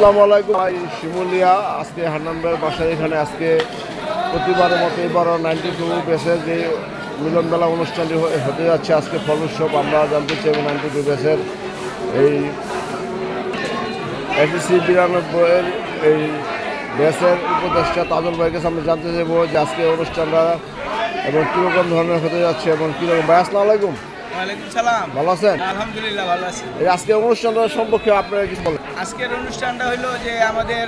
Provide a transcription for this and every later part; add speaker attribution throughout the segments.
Speaker 1: আসসালামু আলাইকুম ভাই, শিমুলিয়া, আজকে হান্নানবের বাসায় এখানে আজকে প্রতিবারের মতো এবারও নাইনটি টু বেসের যে মিলনমেলা অনুষ্ঠানটি হতে যাচ্ছে, আজকে ফল উৎসব আমরা জানতে চাই নাইনটি টু বেসের এই এফিসি বিরানব্বইয়ের এই বেসের উপদেষ্টা তাজুল ভাইয়ের আমরা জানতে চাইব যে আজকে অনুষ্ঠানটা এবং কীরকম ধরনের হতে যাচ্ছে এবং কীরকম ভাই, আসসালামু আলাইকুম।
Speaker 2: ওয়ালাইকুম সালাম।
Speaker 1: ভালো আছেন?
Speaker 2: আলহামদুলিল্লাহ ভালো আছি।
Speaker 1: এই আজকে অনুষ্ঠানটা সম্পর্কে আপনারা কিছু বলেন।
Speaker 2: আজকের অনুষ্ঠানটা হলো যে আমাদের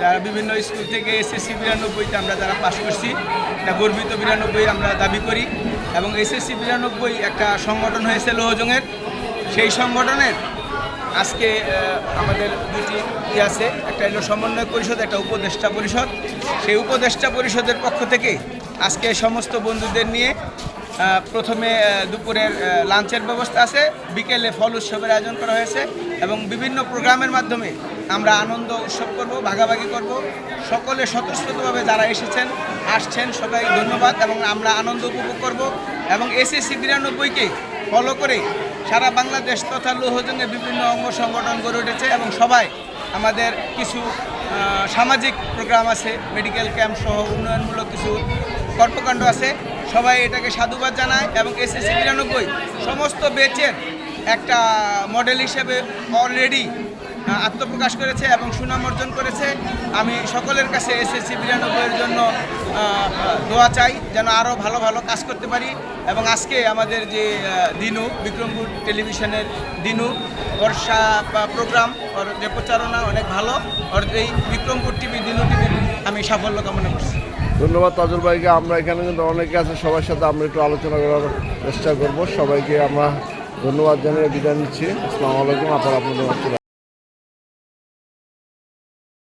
Speaker 2: যারা বিভিন্ন স্কুল থেকে এসএসসি বিরানব্বইতে আমরা যারা পাশ করছি এটা গর্বিত বিরানব্বই আমরা দাবি করি। এবং এসএসসি বিরানব্বই একটা সংগঠন হয়েছে লৌহজংয়ের। সেই সংগঠনের আজকে আমাদের দুটি ই আছে। একটা হলো সমন্বয় পরিষদ একটা উপদেষ্টা পরিষদ। সেই উপদেষ্টা পরিষদের পক্ষ থেকে আজকে সমস্ত বন্ধুদের নিয়ে প্রথমে দুপুরের লাঞ্চের ব্যবস্থা আছে। বিকেলে ফল উৎসবের আয়োজন করা হয়েছে এবং বিভিন্ন প্রোগ্রামের মাধ্যমে আমরা আনন্দ উৎসব করব, ভাগাভাগি করব। সকলে স্বতঃস্ফূর্তভাবে যারা এসেছেন, আসছেন, সবাই ধন্যবাদ এবং আমরা আনন্দ উপভোগ করব এবং এসএসসি বিরানব্বইকে ফলো করে সারা বাংলাদেশ তথা লৌহজনের বিভিন্ন অঙ্গ সংগঠন গড়ে উঠেছে এবং সবাই আমাদের কিছু সামাজিক প্রোগ্রাম আছে, মেডিকেল ক্যাম্প সহ উন্নয়নমূলক কিছু কর্মকাণ্ড আছে। সবাই এটাকে সাধুবাদ জানায় এবং এসএসসি বিরানব্বই সমস্ত বেচের একটা মডেল হিসেবে অলরেডি আত্মপ্রকাশ করেছে এবং সুনাম অর্জন করেছে। আমি সকলের কাছে এসএসসি বিরানব্বইয়ের জন্য দোয়া চাই যেন আরও ভালো ভালো কাজ করতে পারি এবং আজকে আমাদের যে দিনু, বিক্রমপুর টেলিভিশনের দিনু, বর্ষা প্রোগ্রাম যে প্রচারণা অনেক ভালো। ওর এই বিক্রমপুর টিভি দিনু টিভি আমি সাফল্য কামনা করছি।
Speaker 1: ধন্যবাদ তাজুল ভাইকে। আমরা এখানে কিন্তু অনেকে আছে, সবার সাথে আমরা একটু আলোচনা করার চেষ্টা করব। সবাইকে আমরা ধন্যবাদ জানিয়ে বিদায় নিচ্ছি। আসসালামু আলাইকুম। আপনার আপনাদের